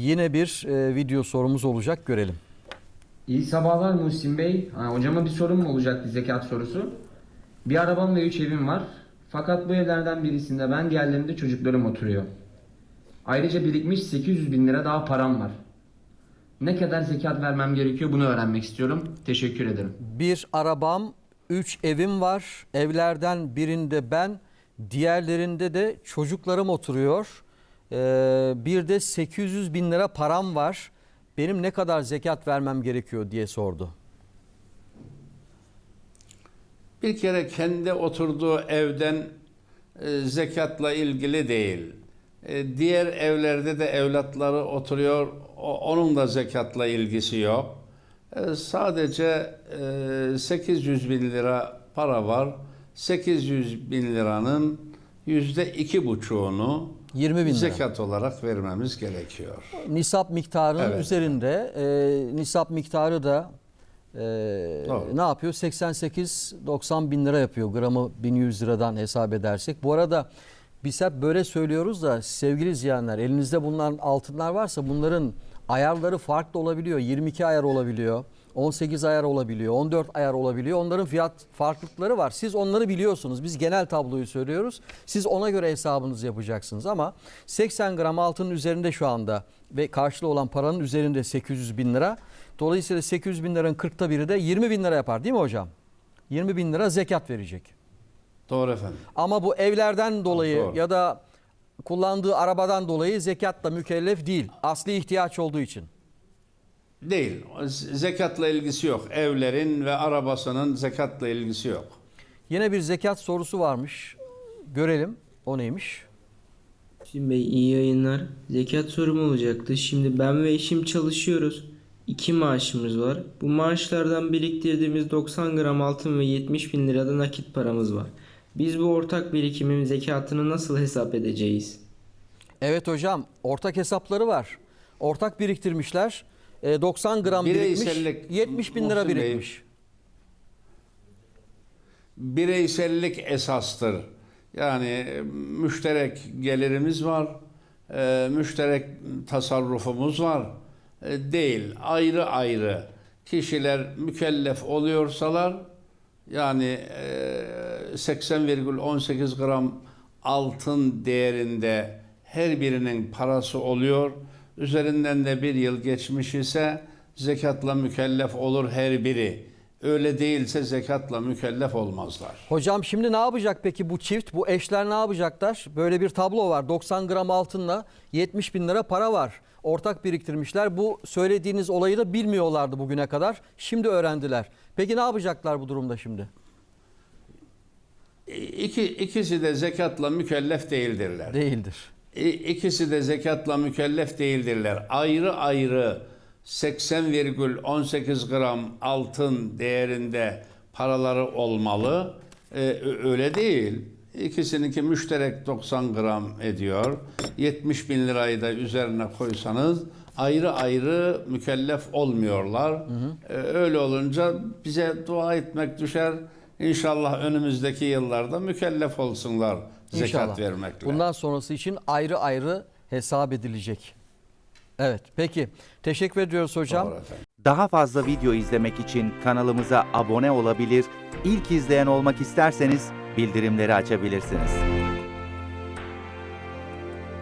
Yine bir e, video sorumuz olacak görelim. İyi sabahlar Muhsin Bey. Ha, hocama bir sorum olacaktı zekat sorusu. Bir arabam ve üç evim var. Fakat bu evlerden birisinde ben diğerlerinde çocuklarım oturuyor. Ayrıca birikmiş 800 bin lira daha param var. Ne kadar zekat vermem gerekiyor bunu öğrenmek istiyorum. Teşekkür ederim. Bir arabam, üç evim var. Evlerden birinde ben, diğerlerinde de çocuklarım oturuyor. Ee, bir de 800 bin lira param var. Benim ne kadar zekat vermem gerekiyor diye sordu. Bir kere kendi oturduğu evden e, zekatla ilgili değil. E, diğer evlerde de evlatları oturuyor. o- onun da zekatla ilgisi yok. E, sadece e, 800 bin lira para var. 800 bin liranın yüzde iki buçuğunu 20 bin lira. zekat olarak vermemiz gerekiyor. Nisap miktarının Evet. üzerinde. e, nisap miktarı da e, Doğru. ne yapıyor? 88-90 bin lira yapıyor gramı 1100 liradan hesap edersek. Bu arada biz hep böyle söylüyoruz da sevgili izleyenler elinizde bulunan altınlar varsa bunların ayarları farklı olabiliyor. 22 ayar olabiliyor. 18 ayar olabiliyor, 14 ayar olabiliyor. Onların fiyat farklılıkları var. Siz onları biliyorsunuz. Biz genel tabloyu söylüyoruz. Siz ona göre hesabınızı yapacaksınız ama 80 gram altının üzerinde şu anda ve karşılığı olan paranın üzerinde 800 bin lira. Dolayısıyla 800 bin liranın 40'ta biri de 20 bin lira yapar değil mi hocam? 20 bin lira zekat verecek. Doğru efendim. Ama bu evlerden dolayı Doğru. ya da kullandığı arabadan dolayı zekatla mükellef değil. Asli ihtiyaç olduğu için. Değil. Zekatla ilgisi yok. Evlerin ve arabasının zekatla ilgisi yok. Yine bir zekat sorusu varmış. Görelim. O neymiş? Hüseyin Bey iyi yayınlar. Zekat sorum olacaktı. Şimdi ben ve eşim çalışıyoruz. İki maaşımız var. Bu maaşlardan biriktirdiğimiz 90 gram altın ve 70 bin lirada nakit paramız var. Biz bu ortak birikimin zekatını nasıl hesap edeceğiz? Evet hocam ortak hesapları var. Ortak biriktirmişler. E, 90 gram birikmiş. Bireysellik- 70 bin lira birikmiş. bireysellik esastır. Yani e, müşterek gelirimiz var, e, müşterek tasarrufumuz var. E, değil, ayrı ayrı kişiler mükellef oluyorsalar yani e, 80,18 gram altın değerinde her birinin parası oluyor. Üzerinden de bir yıl geçmiş ise zekatla mükellef olur her biri. Öyle değilse zekatla mükellef olmazlar. Hocam şimdi ne yapacak peki bu çift? Bu eşler ne yapacaklar? Böyle bir tablo var. 90 gram altınla 70 bin lira para var. Ortak biriktirmişler. Bu söylediğiniz olayı da bilmiyorlardı bugüne kadar. Şimdi öğrendiler. Peki ne yapacaklar bu durumda şimdi? İki, ikisi de zekatla mükellef değildirler. Değildir. İ- İkisi de zekatla mükellef değildirler. Ayrı ayrı 80,18 gram altın değerinde paraları olmalı. Ee, öyle değil. İkisininki müşterek 90 gram ediyor. 70 bin lirayı da üzerine koysanız ayrı ayrı mükellef olmuyorlar. Ee, öyle olunca bize dua etmek düşer. İnşallah önümüzdeki yıllarda mükellef olsunlar zekat İnşallah. vermekle. Bundan sonrası için ayrı ayrı hesap edilecek. Evet peki. Teşekkür ediyoruz hocam. Daha fazla video izlemek için kanalımıza abone olabilir, ilk izleyen olmak isterseniz bildirimleri açabilirsiniz.